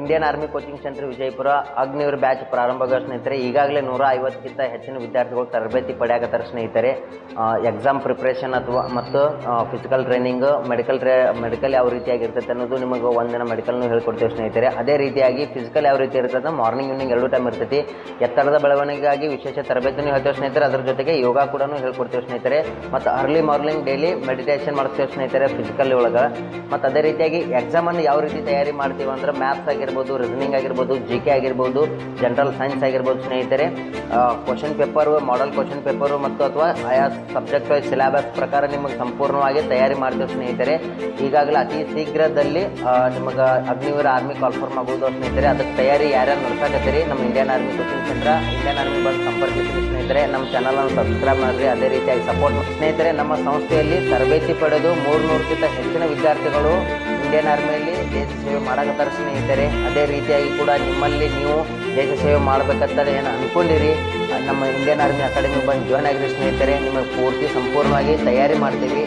Indian army coaching centre Vijayapura Agniveer batch ಪ್ರಾರಂಭವಾಗುವ ಸ್ನೇಹಿತರೆ, ಈಗಾಗಲೇ ನೂರ ಐವತ್ತಕ್ಕಿಂತ ಹೆಚ್ಚಿನ ವಿದ್ಯಾರ್ಥಿಗಳು ತರಬೇತಿ ಪಡೆಯಾಕತ್ತಾರೆ ಸ್ನೇಹಿತರೆ. ಎಕ್ಸಾಮ್ ಪ್ರಿಪ್ರೇಷನ್ ಅಥವಾ ಮತ್ತು ಫಿಸಿಕಲ್ ಟ್ರೈನಿಂಗ್ ಮೆಡಿಕಲ್ ಟ್ರೇ ಮೆಡಿಕಲ್ ಯಾವ ರೀತಿಯಾಗಿ ಇರ್ತೈತೆ ಅನ್ನೋದು ನಿಮಗೆ ಒಂದಿನ ಮೆಡಿಕಲ್ನು ಹೇಳ್ಕೊಡ್ತೀವಿ ಸ್ನೇಹಿತರೆ. ಅದೇ ರೀತಿಯಾಗಿ ಫಿಸಿಕಲ್ ಯಾವ ರೀತಿ ಇರ್ತದೆ ಮಾರ್ನಿಂಗ್ ಈವ್ನಿಂಗ್ ಎರಡು ಟೈಮ್ ಇರ್ತೈತಿ. ಎತ್ತರದ ಬೆಳವಣಿಗೆಗಾಗಿ ವಿಶೇಷ ತರಬೇತಿನೂ ಹೇಳ್ತೇವೆ ಸ್ನೇಹಿತರೆ. ಅದ್ರ ಜೊತೆಗೆ ಯೋಗ ಕೂಡ ಹೇಳ್ಕೊಡ್ತೇವೆ ಸ್ನೇಹಿತರೆ. ಮತ್ತು ಅರ್ಲಿ ಮಾರ್ನಿಂಗ್ ಡೈಲಿ ಮೆಡಿಟೇಷನ್ ಮಾಡ್ತೇವೆ ಸ್ನೇಹಿತರೆ ಫಿಸಿಕಲ್ ಒಳಗೆ. ಮತ್ತು ಅದೇ ರೀತಿಯಾಗಿ ಎಕ್ಸಾಮನ್ನು ಯಾವ ರೀತಿ ತಯಾರಿ ಮಾಡ್ತೀವಿ ಅಂದ್ರೆ ಮ್ಯಾಥ್ಸ್ ಆಗಿರ್ಬೋದು ರೀಸನಿಂಗ್ ಆಗಿರ್ಬೋದು ಜಿ ಕೆ ಆಗಿರ್ಬೋದು ಜನರಲ್ ಸೈನ್ಸ್ ಆಗಿರ್ಬೋದು ಸ್ನೇಹಿತರೆ. Question paper model question paper ಮತ್ತು ಅಥವಾ ಆಯಾ ಸಬ್ಜೆಕ್ಟ್ ವೈಸ್ ಸಿಲೆಬಸ್ ಪ್ರಕಾರ ನಿಮಗೆ ಸಂಪೂರ್ಣವಾಗಿ ತಯಾರಿ ಮಾಡ್ತೇವೆ ಸ್ನೇಹಿತರೆ. ಈಗಾಗಲೇ ಅತಿ ಶೀಘ್ರದಲ್ಲಿ ನಿಮಗೆ ಅಗ್ನಿವೀರ ಆರ್ಮಿ ಕಾಲ್ಫಾರ್ಮ್ ಆಗೋದು ಸ್ನೇಹಿತರೆ. ಅದಕ್ಕೆ ತಯಾರಿ ಯಾರ್ಯಾರು ನಡ್ಸಾಕತ್ತೀರಿ? ನಮ್ಮ Indian army coaching centre Indian army ಬಂದು ಸಂಪರ್ಕಿಸಿ ಸ್ನೇಹಿತರೆ. ನಮ್ಮ ಚಾನಲನ್ನು ಸಬ್ಸ್ಕ್ರೈಬ್ ಮಾಡಿರಿ. ಅದೇ ರೀತಿಯಾಗಿ ಸಪೋರ್ಟ್ ಸ್ನೇಹಿತರೆ, ನಮ್ಮ ಸಂಸ್ಥೆಯಲ್ಲಿ ತರಬೇತಿ ಪಡೆದು ಮೂರು ನೂರಕ್ಕಿಂತ ಹೆಚ್ಚಿನ ವಿದ್ಯಾರ್ಥಿಗಳು ಇಂಡಿಯನ್ ಆರ್ಮಿಯಲ್ಲಿ ದೇಶ ಸೇವೆ ಮಾಡಕತ್ತಾರೆ ಸ್ನೇಹಿತರೆ, ಅದೇ ರೀತಿಯಾಗಿ ಕೂಡ ನಿಮ್ಮಲ್ಲಿ ನೀವು ದೇಶ ಸೇವೆ ಮಾಡಬೇಕಂತ ಏನು ಅಂದ್ಕೊಂಡಿರಿ ನಮ್ಮ ಇಂಡಿಯನ್ ಆರ್ಮಿ ಅಕಾಡೆಮಿ ಬಂದು ಜಾಯ್ನ್ ಆಗಿರಿ ಸ್ನೇಹಿತರೆ, ನಿಮಗೆ ಪೂರ್ತಿ ಸಂಪೂರ್ಣವಾಗಿ ತಯಾರಿ ಮಾಡ್ತೀವಿ.